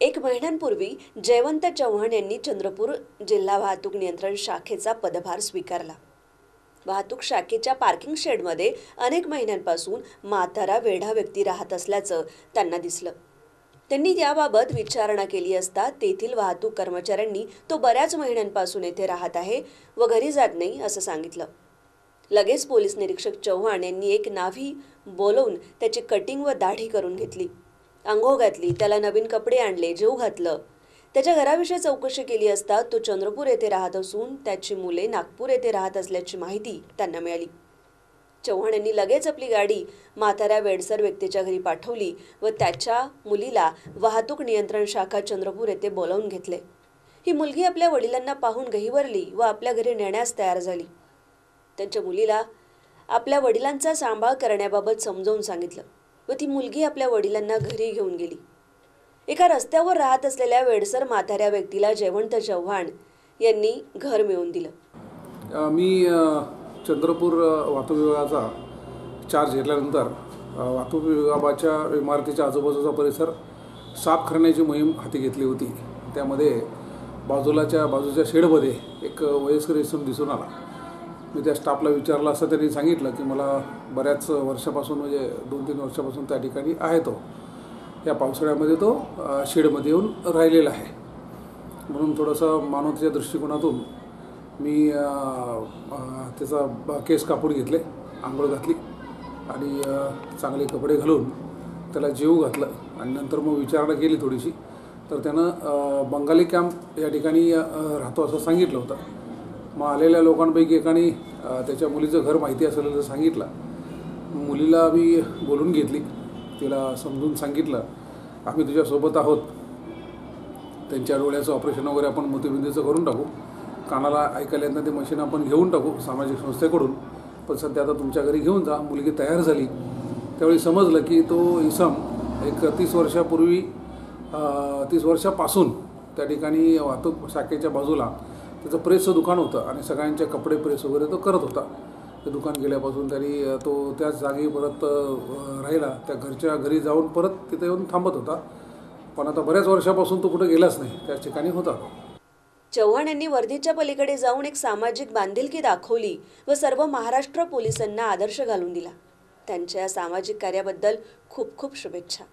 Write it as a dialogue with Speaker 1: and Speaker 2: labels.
Speaker 1: एक महिन्यांपूर्वी जयवंत चव्हाण यांनी चंद्रपूर जिल्हा वाहतूक नियंत्रण शाखेचा पदभार स्वीकारला. वाहतूक शाखेच्या पार्किंग शेडमध्ये अनेक महिन्यांपासून म्हातारा वेढा व्यक्ती राहत असल्याचं त्यांना दिसलं. त्यांनी याबाबत विचारणा केली असता तेथील वाहतूक कर्मचाऱ्यांनी तो बऱ्याच महिन्यांपासून येथे राहत आहे व घरी जात नाही असं सांगितलं. लगेच पोलीस निरीक्षक चव्हाण यांनी एक नाव्ही बोलवून त्याची कटिंग व दाढी करून घेतली. आंघोळ घातली त्याला नवीन कपडे आणले जेव घातलं. त्याच्या घराविषयी चौकशी केली असता तो चंद्रपूर येथे राहत असून त्याची मुले नागपूर येथे राहत असल्याची माहिती त्यांना मिळाली. चव्हाण यांनी लगेच आपली गाडी म्हाताऱ्या वेडसर व्यक्तीच्या घरी पाठवली व त्याच्या मुलीला वाहतूक नियंत्रण शाखा चंद्रपूर येथे बोलावून घेतले. ही मुलगी आपल्या वडिलांना पाहून गहिवरली व आपल्या घरी नेण्यास तयार झाली. त्यांच्या मुलीला आपल्या वडिलांचा सांभाळ करण्याबाबत समजावून सांगितलं. व ती मुलगी आपल्या वडिलांना घरी घेऊन गेली. एका रस्त्यावर राहत असलेल्या वेडसर म्हाताऱ्या व्यक्तीला जयवंत चव्हाण यांनी घर मिळवून दिलं.
Speaker 2: मी चंद्रपूर वाहतूक विभागाचा चार्ज घेतल्यानंतर वाहतूक विभागाच्या इमारतीच्या आजूबाजूचा परिसर साफ करण्याची मोहीम हाती घेतली होती. त्यामध्ये बाजूलाच्या बाजूच्या शेडमध्ये एक वयस्कर इसम दिसून आला. मी त्या स्टाफला विचारलं असं त्यांनी सांगितलं की मला बऱ्याच वर्षापासून म्हणजे दोन तीन वर्षापासून त्या ठिकाणी आहे तो. या पावसाळ्यामध्ये तो शेडमध्ये येऊन राहिलेला आहे. म्हणून थोडंसं मानवतेच्या दृष्टिकोनातून मी त्याचा ब- केस कापून घेतले आंघोळ घातली आणि चांगले कपडे घालून त्याला जेवू घातलं. आणि नंतर मग विचारणा केली थोडीशी. तर त्यानं बंगाली कॅम्प या ठिकाणी राहतो असं सांगितलं होतं. मग आलेल्या लोकांपैकी एकाने त्याच्या मुलीचं घर माहिती असेल तर सांगितलं मुलीला मी बोलून घेतली. तिला समजून सांगितलं आम्ही तुझ्यासोबत आहोत. त्यांच्या डोळ्याचं ऑपरेशन वगैरे आपण मोतीबिंदीचं करून टाकू. कानाला ऐकायला येत ते मशीन आपण घेऊन टाकू सामाजिक संस्थेकडून. पण सध्या आता तुमच्या घरी घेऊन जा मुलगी तयार झाली. त्यावेळी समजलं की तो इसम एक तीस वर्षापूर्वी तीस वर्षापासून त्या ठिकाणी वाहतूक शाखेच्या बाजूला त्याचं प्रेसचं दुकान होतं आणि सगळ्यांचे कपडे प्रेस वगैरे तो करत होता. ते दुकान गेल्यापासून त्यांनी तो त्याच जागी परत राहिला. त्या घरच्या घरी जाऊन परत तिथे येऊन थांबत होता. पण आता बऱ्याच वर्षापासून तो कुठे गेलाच नाही. त्याच ठिकाणी होता
Speaker 1: चव्हाण यांनी वर्धेच्या पलीकडे जाऊन एक सामाजिक बांधिलकी दाखवली व सर्व महाराष्ट्र पोलिसांना आदर्श घालून दिला. त्यांच्या सामाजिक कार्याबद्दल खूप खूप शुभेच्छा.